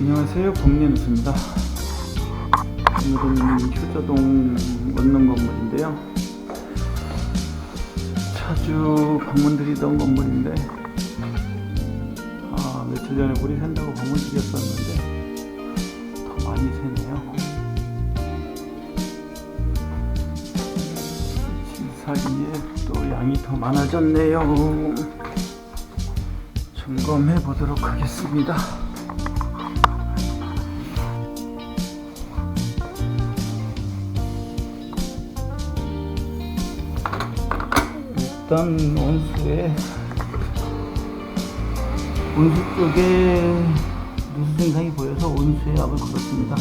안녕하세요. 범리누수입니다. 오늘은 효자동 원룸 건물인데요. 자주 방문드리던 건물인데 아, 며칠 전에 물이 샌다고 방문드렸었는데 더 많이 새네요. 사이에 또 양이 더 많아졌네요. 점검해 보도록 하겠습니다. 일단 온수에 온수 쪽에 누수 증상이 보여서 온수에 압을 걸었습니다.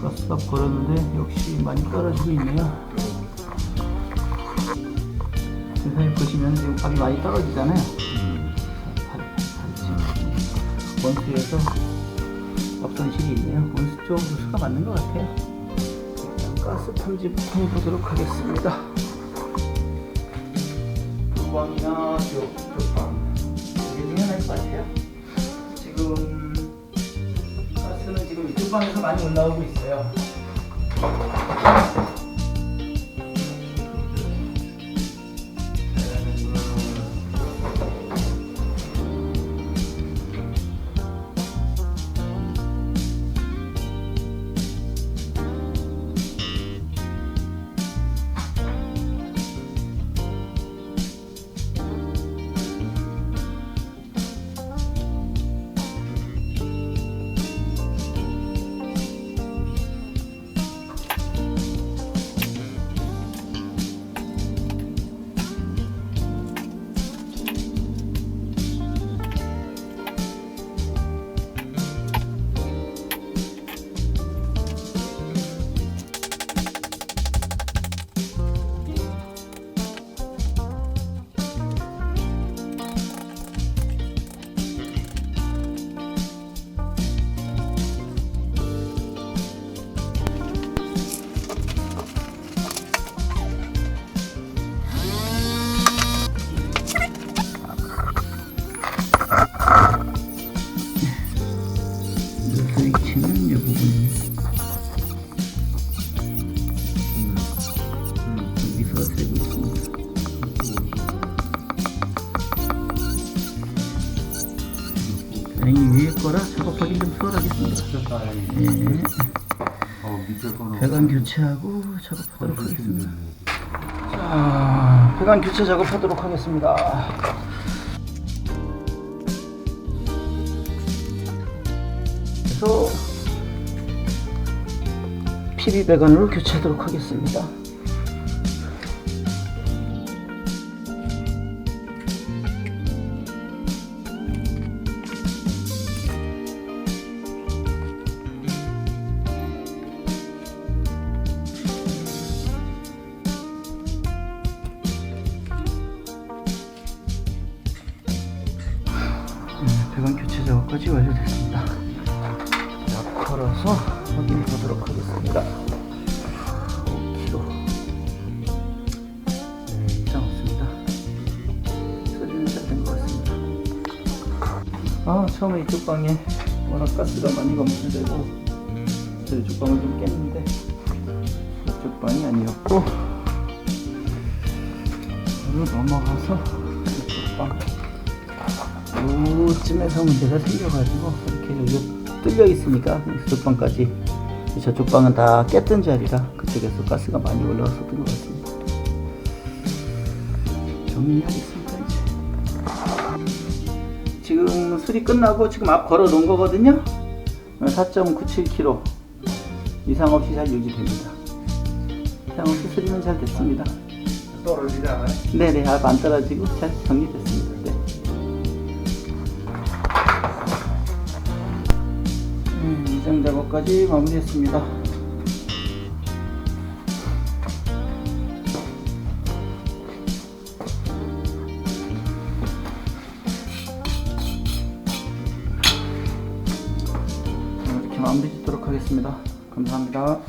가스압 걸었는데 역시 많이 떨어지고 있네요. 증상이 보시면 지금 압이 많이 떨어지잖아요. 살- 살- 원수에서 압선실이 있네요. 원수 쪽 누수가 맞는 것 같아요. 가스 탐지부터 해보도록 하겠습니다. 주방이나 쪽, 쪽방 이게 하나일 것 같아요. 지금 가스는 지금 이쪽 방에서 많이 올라오고 있어요. 다행히 위에 거라 작업하기 좀 수월하겠습니다. 예. 어, 밑에 거는 배관 교체하고 작업하도록 하겠습니다. 자, 배관 교체 작업하도록 하겠습니다. 그래서 PB 배관으로 교체하도록 하겠습니다. 교체 작업까지 완료됐습니다. 약 걸어서 확인해 보도록 하겠습니다. 5kg. 네, 이상 없습니다. 소리는 잘된것 같습니다. 아, 처음에 이쪽 방에 워낙 가스가 많이 검출되고 저 이쪽 방을 좀 깼는데 이쪽 방이 아니었고 이로 넘어가서 이쪽 방 요쯤에서 문제가 생겨가지고 이렇게 여기 뚫려 있으니까 저쪽 방까지 저쪽 방은 다 깼던 자리라 그쪽에서 가스가 많이 올라왔었던 것 같습니다. 정리하겠습니다 이제. 지금 수리 끝나고 지금 앞 걸어 놓은 거거든요. 4.97kg 이상 없이 잘 유지됩니다. 이상 없이 수리는 잘 됐습니다. 떨어지지 않아요? 네네 앞안 떨어지고 잘 정리됐습니다. 이장 작업까지 마무리했습니다. 이렇게 마무리 짓도록 하겠습니다. 감사합니다.